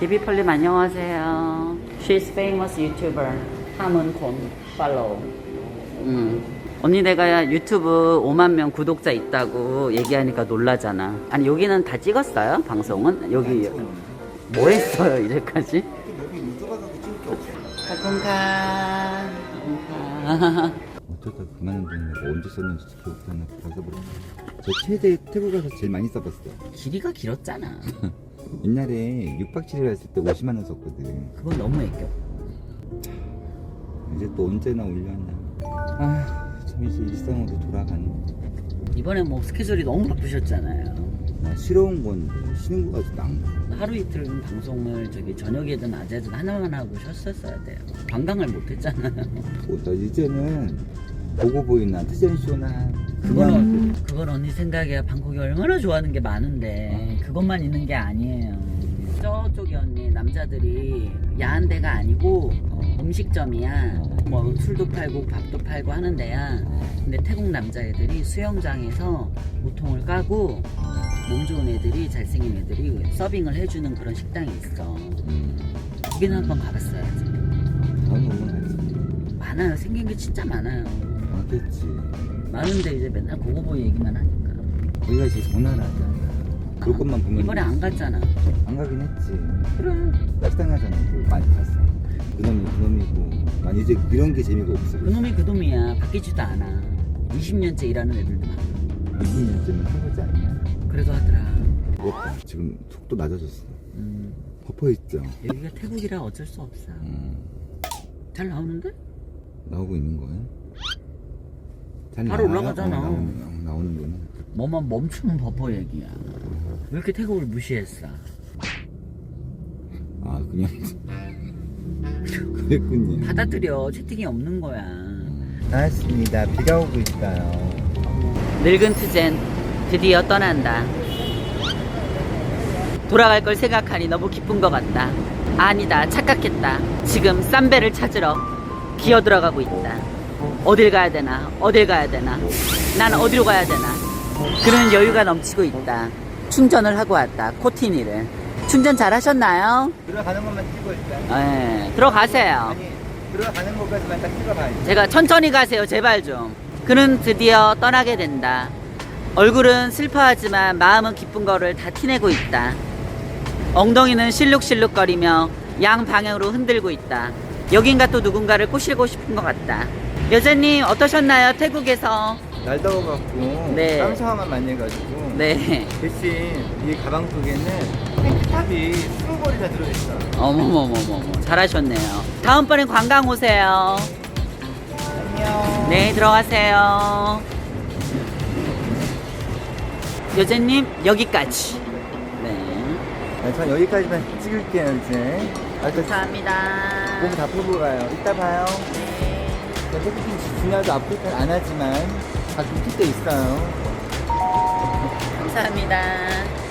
비비펄님 안녕하세요. She's famous YouTuber. 하문콘 follow. 음. 언니 내가 유튜브 5만 명 구독자 있다고 얘기하니까 놀라잖아. 아니 여기는 다 찍었어요? 방송은? 여기 뭐 했어요 이제까지? 여기 들어가서 찍을 게 없어. 가끔가 가끔가 어쩌다 그만둔 내가 언제 썼는지 기억도 안 나고 다 써버렸어. 저 최대 태국 가서 제일 많이 써봤어요. 길이가 길었잖아. 옛날에 6박 7일 했을 때 50만 원 썼거든. 그건 너무 애껴. 이제 또 언제나 올려나. 아, 참 이제 일상으로 돌아가는. 이번에 뭐 스케줄이 너무 바쁘셨잖아요. 나 싫어온 건 쉬는 거 가지고 안 가. 하루 이틀은 방송을 저기 저녁에든 낮에든 하나만 하고 쉬었었어야 돼요. 관광을 못 했잖아요. 뭐, 나 이제는 보고 보이나 트젠쇼나 그거는 그건 언니 생각이야. 방콕이 얼마나 좋아하는 게 많은데 그것만 있는 게 아니에요. 저쪽이 언니 남자들이 야한 데가 아니고 어, 음식점이야. 뭐 술도 팔고 밥도 팔고 하는 데야. 근데 태국 남자애들이 수영장에서 모통을 까고 몸 좋은 애들이 잘생긴 애들이 서빙을 해주는 그런 식당이 있어. 음, 거기는 한번 오면 가지. 많아요. 생긴 게 진짜 많아요. 맞겠지. 많은데 이제 맨날 고고보 얘기만 하니까. 거기가 제일 전화를 하잖아. 그럴 것만 보면 이번에 안 갔잖아. 안 가긴 했지. 그래. 식당하잖아. 그 많이 봤어. 그놈이 그놈이고. 난 이제 이런 게 재미가 없어. 그놈이 그놈이야. 바뀌지도 않아. 20년째 일하는 애들도 많아. 20년쯤은 해보지 않냐. 그래도 하더라. 그렇다. 지금 속도 낮아졌어. 음, 퍼퍼 있죠. 여기가 태국이라 어쩔 수 없어. 음, 잘 나오는데? 나오고 있는 거야? 잘 바로 나와요? 올라가잖아. 어, 나오는, 어, 나오는구나. 뭐만 멈추면 버퍼 얘기야. 왜 이렇게 태국을 무시했어? 아 그냥 그랬군요. 받아들여. 채팅이 없는 거야. 나왔습니다. 비가 오고 있어요. 늙은 트젠 드디어 떠난다. 돌아갈 걸 생각하니 너무 기쁜 것 같다. 아니다, 착각했다. 지금 쌈배를 찾으러 기어 들어가고 있다. 어딜 가야 되나? 어딜 가야 되나? 난 어디로 가야 되나? 그는 여유가 넘치고 있다. 충전을 하고 왔다. 코티니를. 충전 잘 하셨나요? 들어가는 것만 찍고 일단. 네, 들어가세요. 아니 들어가는 것까지만 딱 찍어봐야지. 제가 천천히 가세요, 제발 좀. 그는 드디어 떠나게 된다. 얼굴은 슬퍼하지만 마음은 기쁜 거를 다 티내고 있다. 엉덩이는 실룩실룩거리며 양 방향으로 흔들고 있다. 여긴가 또 누군가를 꼬시고 싶은 것 같다. 여자님 어떠셨나요? 태국에서? 날 더워갖고 네. 깜상함만 많이 해가지고 네. 대신 이 가방 속에는 탱크탑이 20벌이나 들어있어. 어머머머머머 잘하셨네요. 다음번엔 관광 오세요. 안녕. 네 들어가세요. 여자님 여기까지. 네. 네, 전 여기까지만 찍을게요 이제. 아, 저 감사합니다. 몸다 풀고 가요. 이따 봐요. 저 태극기 지나도 아프리카 안 하지만 가끔 뛸때 있어요. 감사합니다.